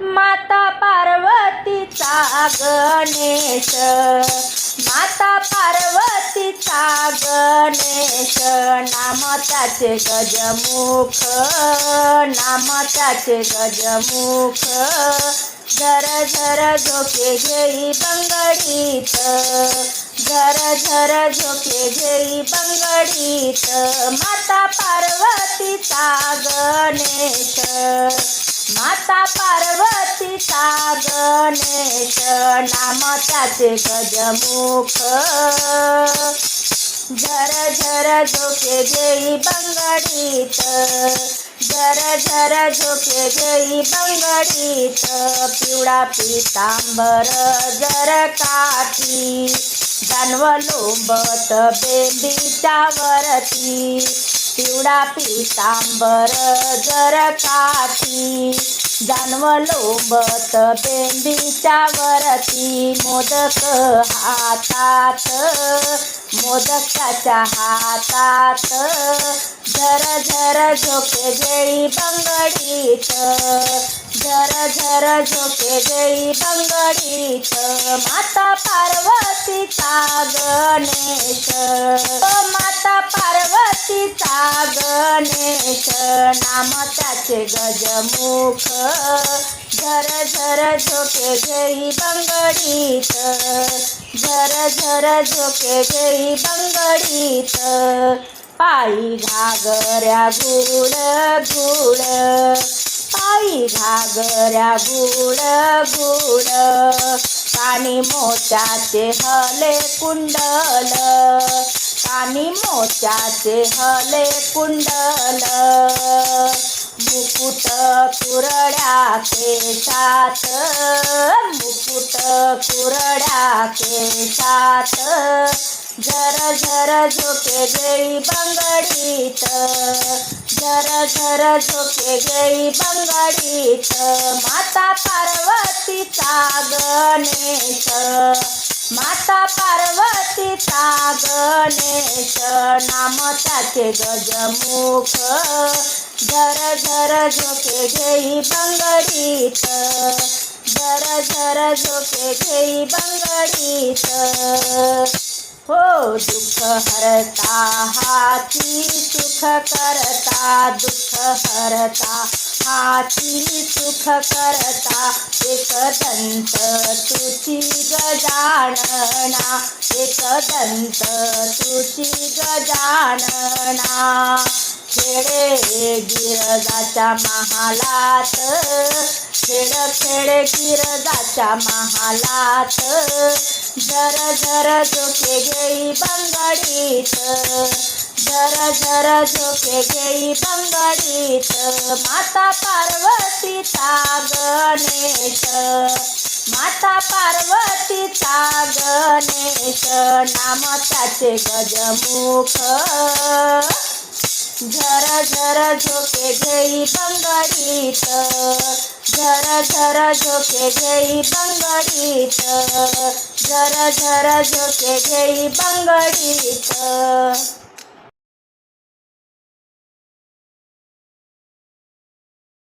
माता पार्वतीचा गणेश. माता पार्वतीचा गणेश. नाम त्याचे गजमुख. नाम त्याचे गजमुख. झर झर झोके घेई बंगडीत. झर झर झोके घेई बंगडीत. माता पार्वतीचा गणेश. माता पार्वतीचा गणेश नाम त्याचे गजमुख. झर झर झोके जेई बंगडीत. झर झर झोके जेई बंगडीत. पिवळा पितांबर जर काठी. जानवलो बत बेबीच्या वरती. पिवळा पितांबर जर काठी जानव बत बेंबीच्या वरती मोदक हातात मोदकाच्या हातात झर झर झोके जेळी बंगडीत झर झर झोके जेळी बंगडीत माता पार्वतीचा गणेश माता पार्वती गणेश नाम त्याचे गजमुख. झर झर झोके घेई बंगडीत. झर झर झोके घेई बंगडीत. पायी घागऱ्या गुळ गुळ. पायी घागऱ्या गुळ गुळ. कानी मोत्याचे हले कुंडल. आणि मोत्याचे हले कुंडल. मुकुट कुरड्या केसात मुकुट कुरड्या केसात झर झर झोके गई बंगडीत. झर झर झोके गई बंगडीत. माता पार्वतीचा गणेश. माता पिता गणेश नाम त्याचे गजमुख. झर झर झोके घेई बंगडीत. झर झर झोके घेई बंगडीत. हो दुःख हरता हाती सुख करता दुःख हरता हाती सुख करता एक दंत तुची गजानना एक दंत तुझी गजानना. खेळे गिरजाच्या महालात खेळ खेळ गिरजाच्या महालात. झर झर झोके घेई बंगडीत झर झर झोके घेई बंगडीत माता पार्वतीचा गणेश माता पार्वतीचा गणेश नाम त्याचे गजमुख. झर झर झोके घेई बंगडीत झर झर झोके घेई बंगडीत झर झर झोके घेई बंगडीत